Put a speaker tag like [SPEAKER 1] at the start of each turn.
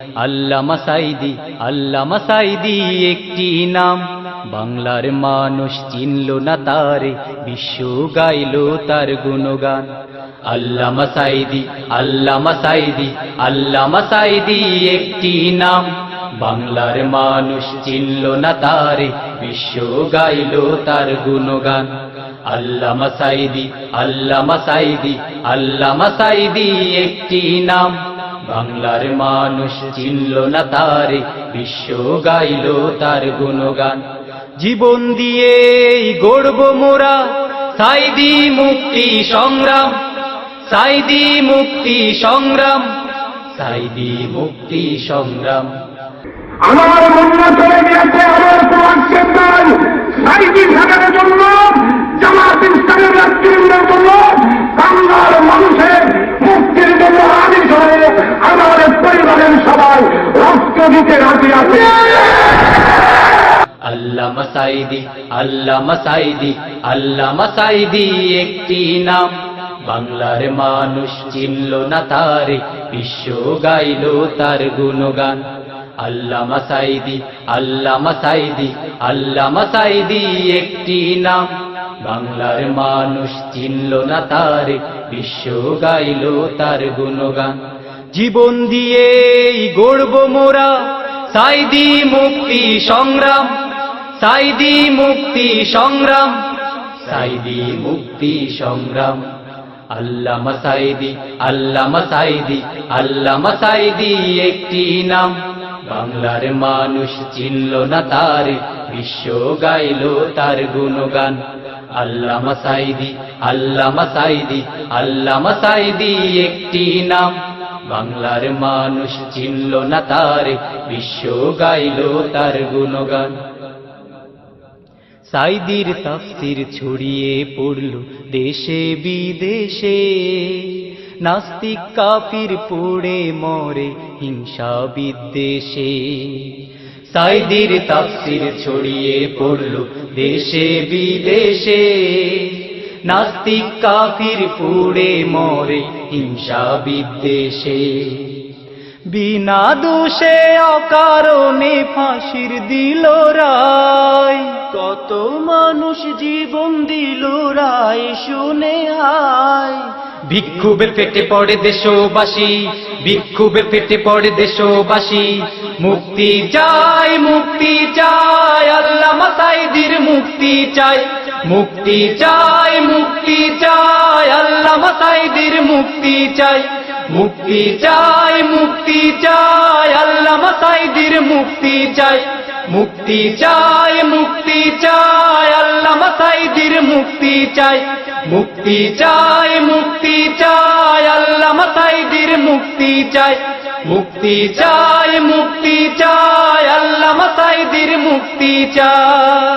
[SPEAKER 1] আল্লামা সাইদি আল্লামা সাইদি একটি নাম। বাংলার মানুষ চিনল না তারে, বিশ্ব গাইল তার গুণগান। আল্লামা সাইদি আল্লামা সাইদি আল্লামা সাইদি একটি নাম। বাংলার মানুষ চিনল না তারে, বিশ্ব গাইল তার গুণগান। আল্লামা সাইদি আল্লামা সাইদি আল্লামা সাইদি একটি নাম। বাংলার মানুষ চিনল না তারে, বিশ্ব গাইল তার গুণগান। জীবন দিয়ে গড়ব মোরা, সাইদি মুক্তি সংগ্রাম, সাইদি মুক্তি সংগ্রাম, সাইদি মুক্তি সংগ্রাম।
[SPEAKER 2] আমার মন্য চলে গিয়েছে আমার আছে
[SPEAKER 1] আল্লামা সাইদি আল্লামা সাইদি আল্লামা সাইদি একটি নাম। বাংলার মানুষ চিনল না তারে, বিশ্ব গাইল তার গুণগান। আল্লামা সাইদি আল্লামা সাইদি আল্লামা সাইদি একটি নাম। বাংলার মানুষ চিনল না তারে, বিশ্ব গাইল তার গুণগান। জীবন দিয়ে গড়ব মোরা সাইদি মুক্তি সংগ্রাম, সাইদি মুক্তি সংগ্রাম, সাইদি মুক্তি সংগ্রাম। আল্লামা সাইদি আল্লামা সাইদি আল্লামা সাইদি একটি নাম। বাংলার মানুষ চিনল না তারে, বিশ্ব গাইল তার গুণগান। আল্লামা সাইদি আল্লামা সাইদি আল্লামা সাইদি একটি নাম। বাংলার মানুষ চিনল না তারে, বিশ্ব গাইল তার গুণগান। সাইদির তাফসির ছড়িয়ে পড়ল দেশে বিদেশে। নাস্তিক কাফির পড়ে মরে হিংসা বিদ্বেষে। সাইদির তাফসির ছড়িয়ে পড়ল দেশে বিদেশে। নাস্তিক কাফির পুড়ে মরে, হিংসা বিদ্বেষে। বিনা দোষে অকারণে ফাঁসির দিল রায়। কত মানুষ জীবন দিল রায় শুনে হায় ভিক্ষুবে ফেটে পড়ে দেশবাসী ভিক্ষুবে ফেটে পড়ে দেশবাসী। মুক্তি চাই মুক্তি চাই, আল্লাহ মাসাইদির মুক্তি চাই। মুক্তি চাই মুক্তি চাই আল্লাহ মাসাইদির মুক্তি চাই মুক্তি চাই মুক্তি চাই আল্লাহ মাসাইদির মুক্তি চাই মুক্তি চাই মুক্তি চাই আল্লাহ মাসাইদির মুক্তি চাই মুক্তি চাই মুক্তি চাই আল্লাহ মাসাইদির মুক্তি চাই মুক্তি চাই মুক্তি চাই আল্লাহ মাসাইদির মুক্তি চাই